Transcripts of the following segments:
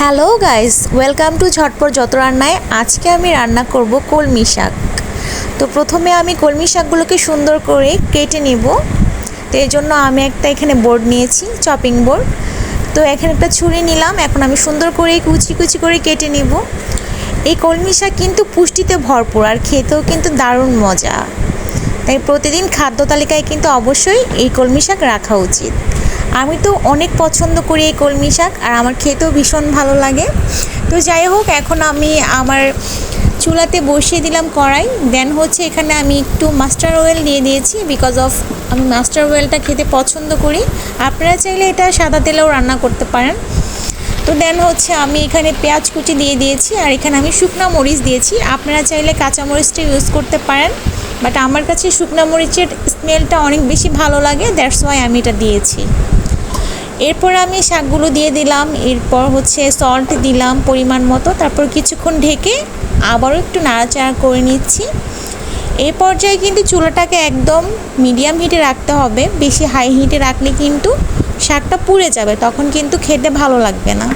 Hello guys, welcome to ঝটপট যত রান্নায়। আজকে আমি রান্না করব কলমি শাক। তো প্রথমে আমি কলমি শাকগুলোকে সুন্দর করে কেটে নেব। তো এই জন্য আমি একটা এখানে বোর্ড নিয়েছি চপিং বোর্ড তো এখানে একটা ছুরি নিলাম, এখন আমি সুন্দর করে কুচি কুচি করে কেটে নেব। এই কলমি শাক কিন্তু পুষ্টিতে ভরপুর আর খেতেও কিন্তু দারুণ মজা। তাই প্রতিদিন খাদ্য তালিকায় কিন্তু অবশ্যই এই কলমি শাক রাখা উচিত। আমি তো অনেক পছন্দ করি এই কলমি শাক আর আমার খেতেও ভীষণ ভালো লাগে। তো যাই হোক, এখন আমি আমার চুলাতে বসিয়ে দিলাম কড়াই। দেন হচ্ছে এখানে আমি একটু মাস্টার অয়েল দিয়ে দিয়েছি বিকজ অফ আমি মাস্টার অয়েলটা খেতে পছন্দ করি। আপনারা চাইলে এটা সাদা তেলেও রান্না করতে পারেন। তো দেন হচ্ছে আমি এখানে পেঁয়াজ কুচি দিয়ে দিয়েছি আর এখানে আমি শুকনা মরিচ দিয়েছি। আপনারা চাইলে কাঁচা মরিচটা ইউজ করতে পারেন। বাট আমার কাছে শুকনা মরিচের স্মেলটা অনেক বেশি ভালো লাগে দ্যাটস ওয়াই আমি এটা দিয়েছি। এরপর আমি শাকগুলো দিয়ে দিলাম, এরপর হচ্ছে সল্ট দিলাম পরিমাণ মতো, তারপর কিছুক্ষণ ঢেকে আবারও একটু নাড়াচাড়া করে নিচ্ছি। এই পর্যায়ে কিন্তু চুলাটাকে একদম মিডিয়াম হিটে রাখতে হবে, বেশি হাই হিটে রাখলে কিন্তু শাকটা পুড়ে যাবে, তখন কিন্তু খেতে ভালো লাগবে না।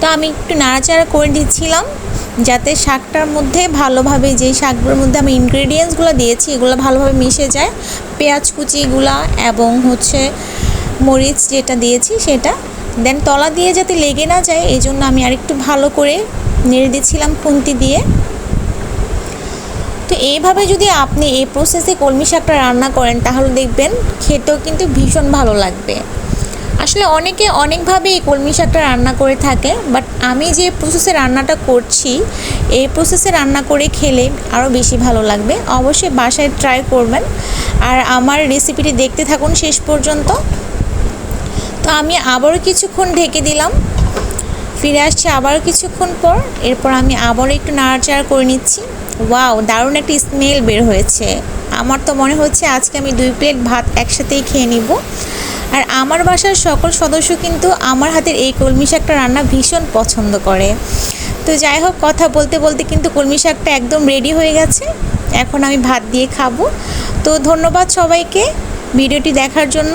তো আমি একটু নাড়াচাড়া করে দিচ্ছিলাম যাতে শাকটার মধ্যে ভালোভাবে যেই শাকগুলোর মধ্যে আমি ইনগ্রেডিয়েন্টসগুলো দিয়েছি, এগুলো ভালোভাবে মিশে যায়। পেঁয়াজ কুচিগুলা এবং হচ্ছে মরিচ যেটা দিয়েছি সেটা। দেন তলা দিয়ে যাতে লেগে না যায়, এই জন্য আমি আরেকটু ভালো করে নেড়ে দিচ্ছিলাম খুন্তি দিয়ে। তো এইভাবে যদি আপনি এই প্রসেসে কলমি শাকটা রান্না করেন, তাহলে দেখবেন খেতেও কিন্তু ভীষণ ভালো লাগবে। আসলে অনেকে অনেকভাবে এই কলমি শাকটা রান্না করে থাকে বাট আমি যে প্রসেসে রান্নাটা করছি, এই প্রসেসে রান্না করে খেলে আরও বেশি ভালো লাগবে। অবশ্যই বাসায় ট্রাই করবেন। আর আমার রেসিপিটি দেখতে থাকুন শেষ পর্যন্ত। তো আমি আবারও কিছুক্ষণ ঢেকে দিলাম। ফিরে আসছি আবারও কিছুক্ষণ পর। এরপর আমি আবারও একটু নাড়াচাড়া করে নিচ্ছি। ওয়াও, দারুণ একটা স্মেল বের হয়েছে। আমার তো মনে হচ্ছে আজকে আমি দুই প্লেট ভাত একসাথেই খেয়ে নিব। আর আমার বাসার সকল সদস্য কিন্তু আমার হাতের এই কলমি শাকটা রান্না ভীষণ পছন্দ করে। তো যাই হোক, কথা বলতে বলতে কিন্তু কলমি শাকটা একদম রেডি হয়ে গেছে। এখন আমি ভাত দিয়ে খাব। তো ধন্যবাদ সবাইকে। ভিডিওটি দেখার জন্য